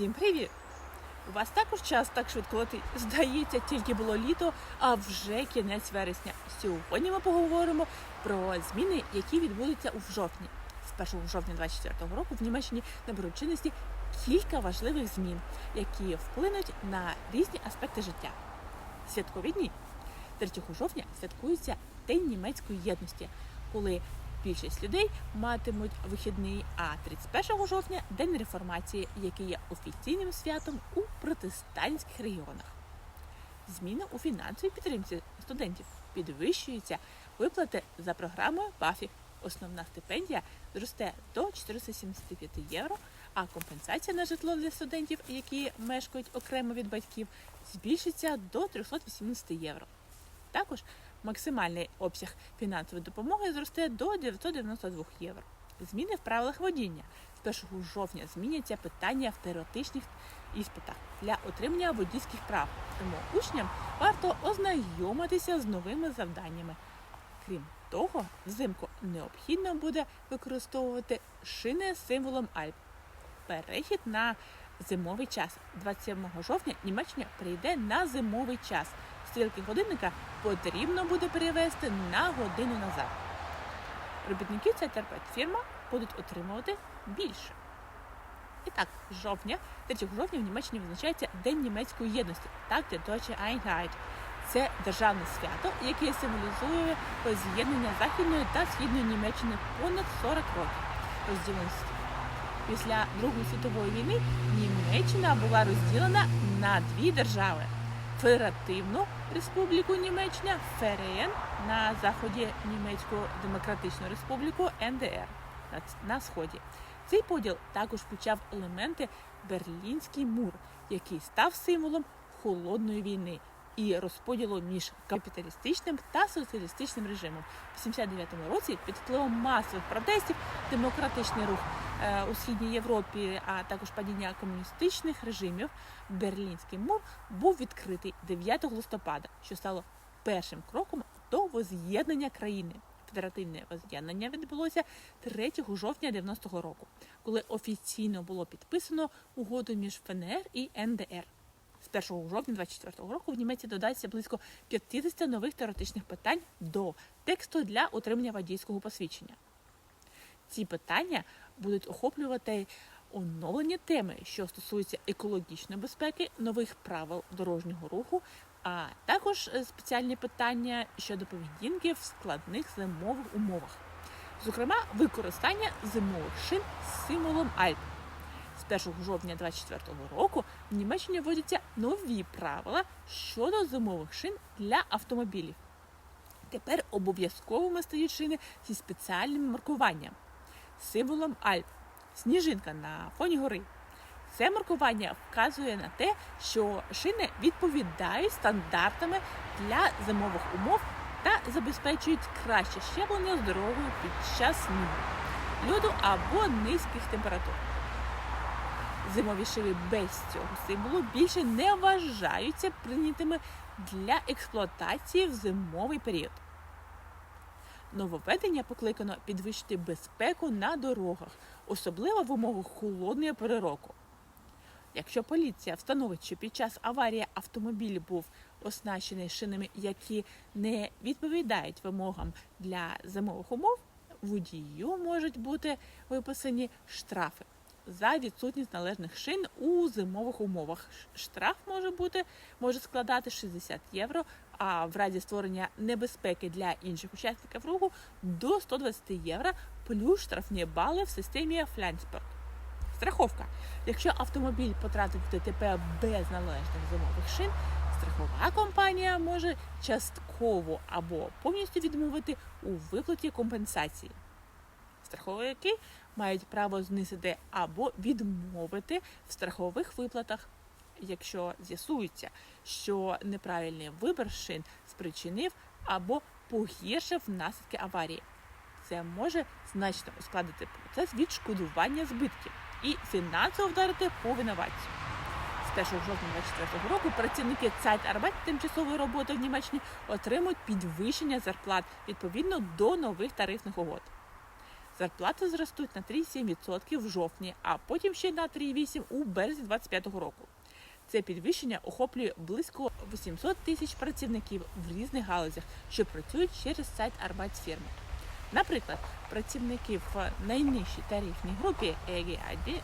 Всім привіт! У вас також час так швидко. Здається, тільки було літо, а вже кінець вересня. Сьогодні ми поговоримо про зміни, які відбудуться у жовтні. З 1 жовтня 2024 року в Німеччині наберуть чинності кілька важливих змін, які вплинуть на різні аспекти життя. Святкові дні. 3 жовтня святкується День німецької єдності, коли більшість людей матимуть вихідний, а 31 жовтня день реформації, який є офіційним святом у протестантських регіонах. Зміни у фінансовій підтримці студентів підвищуються виплати за програмою БАФІ. Основна стипендія зросте до 475 євро, а компенсація на житло для студентів, які мешкають окремо від батьків, збільшиться до 380 євро. Також максимальний обсяг фінансової допомоги зросте до 992 євро. Зміни в правилах водіння. З 1 жовтня зміняться питання в теоретичних іспитах для отримання водійських прав. Тому учням варто ознайомитися з новими завданнями. Крім того, взимку необхідно буде використовувати шини з символом Альп. Перехід на зимовий час. 27 жовтня Німеччина прийде на зимовий час. Стрілки годинника потрібно буде перевести на годину назад. Робітники Цайтерпет фірма будуть отримувати більше. І так, жовтня, 3 жовтня в Німеччині визначається День німецької єдності, так де Deutsche Einheit. Це державне свято, яке символізує з'єднання Західної та Східної Німеччини понад 40 років розділеності. Після Другої світової війни Німеччина була розділена на дві держави: Федеративну Республіку Німеччина ФРН на заході Німецьку Демократичну Республіку НДР на, сході. Цей поділ також включав елементи Берлінський мур, який став символом холодної війни і розподілу між капіталістичним та соціалістичним режимом. В 79-му році під впливом масових протестів демократичний рух у східній Європі, а також падіння комуністичних режимів, Берлінський мур був відкритий 9 листопада, що стало першим кроком до воз'єднання країни. Федеративне воз'єднання відбулося 3 жовтня 90-го року, коли офіційно було підписано угоду між ФНР і НДР. З 1 жовтня 2024 року в Німеччині додається близько 50 нових теоретичних питань до тексту для отримання водійського посвідчення. Ці питання будуть охоплювати оновлені теми, що стосуються екологічної безпеки, нових правил дорожнього руху, а також спеціальні питання щодо поведінки в складних зимових умовах, зокрема, використання зимових шин з символом Альп. З 1 жовтня 2024 року в Німеччині вводяться нові правила щодо зимових шин для автомобілів. Тепер обов'язковими стають шини зі спеціальним маркуванням, символом Альп, сніжинка на фоні гори. Це маркування вказує на те, що шини відповідають стандартами для зимових умов та забезпечують краще щеплення з дорогою під час снігу, льоду або низьких температур. Зимові шини без цього символу більше не вважаються прийнятими для експлуатації в зимовий період. Нововведення покликано підвищити безпеку на дорогах, особливо в умовах холодної пори року. Якщо поліція встановить, що під час аварії автомобіль був оснащений шинами, які не відповідають вимогам для зимових умов, водію можуть бути виписані штрафи за відсутність належних шин у зимових умовах. Штраф може бути може складати 60 євро, а в разі створення небезпеки для інших учасників руху до 120 євро, плюс штрафні бали в системі Флянспорт. Страховка. Якщо автомобіль потрапив в ДТП без належних зимових шин, страхова компанія може частково або повністю відмовити у виплаті компенсації. Страховики мають право знизити або відмовити в страхових виплатах, якщо з'ясується, що неправильний вибір шин спричинив або погіршив наслідки аварії. Це може значно ускладнити процес відшкодування збитків і фінансово вдарити по винуватцю. З 1 жовтня 2024 року працівники Zeitarbeit тимчасової роботи в Німеччині отримують підвищення зарплат відповідно до нових тарифних угод. Зарплати зростуть на 3,7% в жовтні, а потім ще на 3,8% у березні 2025 року. Це підвищення охоплює близько 800 тисяч працівників в різних галузях, що працюють через сайт Арбайтсфірми. Наприклад, працівники в найнижчій тарифній групі EGID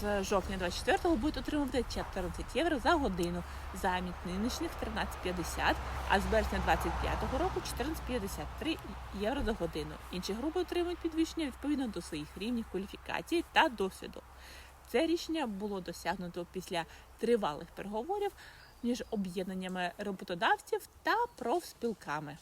з жовтня 24-го будуть отримувати 14 євро за годину замість нинішніх 13,50, а з березня 25-го року 14,53 євро за годину. Інші групи отримують підвищення відповідно до своїх рівнів кваліфікації та досвіду. Це рішення було досягнуто після тривалих переговорів між об'єднаннями роботодавців та профспілками.